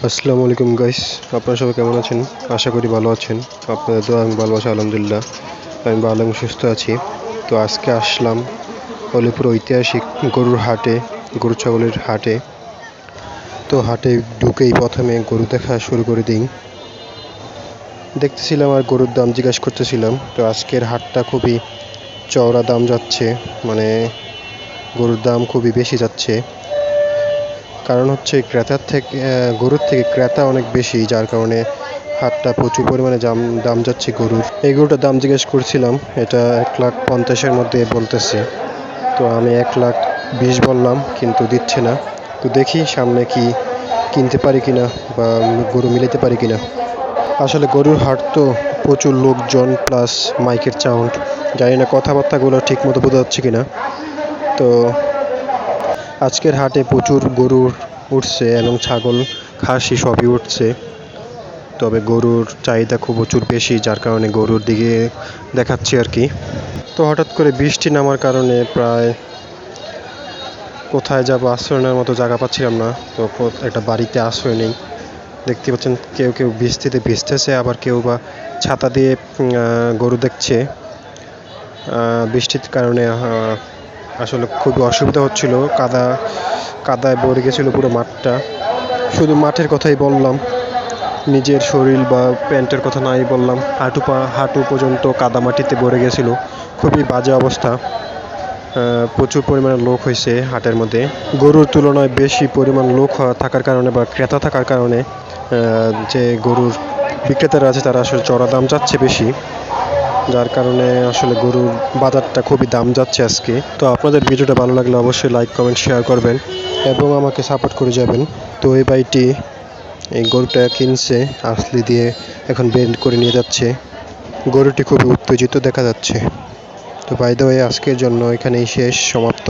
আসসালামু আলাইকুম গাইস, আপনারা সবাই কেমন আছেন? আশা করি ভালো আছেন। আপনাদের দোয়া এবং ভালোবাসা, আলহামদুলিল্লাহ। আমি ভালো এবং সুস্থ আছি। তো আজকে আসলাম অলিপুর ঐতিহাসিক গরুর হাটে, গরু ছাগলের হাটে। তো হাটে ঢুকেই প্রথমে গরু দেখা শুরু করে দিই। দেখতেছিলাম আর গরুর দাম জিজ্ঞাসা করতেছিলাম। তো আজকের হাটটা খুবই চওড়া দাম যাচ্ছে মানে গরুর দাম খুবই বেশি যাচ্ছে। কারণ হচ্ছে ক্রেতার থেকে গরুর থেকে ক্রেতা অনেক বেশি, যার কারণে হাটটা প্রচুর পরিমাণে দাম দাম যাচ্ছে গরুর। এই গরুটার দাম জিজ্ঞেস করছিলাম, এটা এক লাখ পঞ্চাশের মধ্যে বলতেছে। তো আমি এক লাখ বিশ বললাম, কিন্তু দিচ্ছে না। তো দেখি সামনে কি কিনতে পারি কিনা বা গরু মিলাতে পারি কিনা। আসলে গরুর হাট তো প্রচুর লোকজন প্লাস মাইকের সাউন্ড জানি না কথাবার্তাগুলো ঠিক মতো বোঝা যাচ্ছে কিনা। তো আজকের হাটে প্রচুর গরুর উঠছে এবং ছাগল, খাসি সবই উঠছে। তবে গরুর চাহিদা খুব প্রচুর বেশি, যার কারণে গরুর দিকে দেখাচ্ছি আর কি। তো হঠাৎ করে বৃষ্টি নামার কারণে প্রায় কোথায় যাব আশ্রয় নেওয়ার মতো জায়গা পাচ্ছিলাম না। তো একটা বাড়িতে আশ্রয় নেই। দেখতে পাচ্ছেন কেউ কেউ বৃষ্টিতে ভিজতেছে, আবার কেউ বা ছাতা দিয়ে গরু দেখছে। বৃষ্টির কারণে আসলে খুবই অসুবিধা হচ্ছিল। কাদা, কাদায় ভরে গেছিল পুরো মাঠটা। শুধু মাঠের কথাই বললাম, নিজের শরীর বা প্যান্টের কথা নাই বললাম। হাঁটু পা, হাঁটু পর্যন্ত কাদা মাটিতে ভরে গেছিল। খুবই বাজে অবস্থা। প্রচুর পরিমাণে লোক হয়েছে হাটের মধ্যে। গরুর তুলনায় বেশি পরিমাণ লোক থাকার কারণে বা ক্রেতা থাকার কারণে যে গরুর বিক্রেতারা আছে তারা আসলে চড়া দাম যাচ্ছে বেশি। যার কারণে আসলে গরুর বাজারটা খুবই দাম যাচ্ছে আজকে। তো আপনাদের ভিডিওটা ভালো লাগলে অবশ্যই লাইক কমেন্ট শেয়ার করবেন এবং আমাকে সাপোর্ট করে যাবেন। তো এই বাইটি এই গরুটা কিনছে আসলি দিয়ে এখন বেন্ড করে নিয়ে যাচ্ছে। গরুটি খুবই উত্তেজিত দেখা যাচ্ছে। তো বাইদ আজকের জন্য এখানেই শেষ, সমাপ্ত।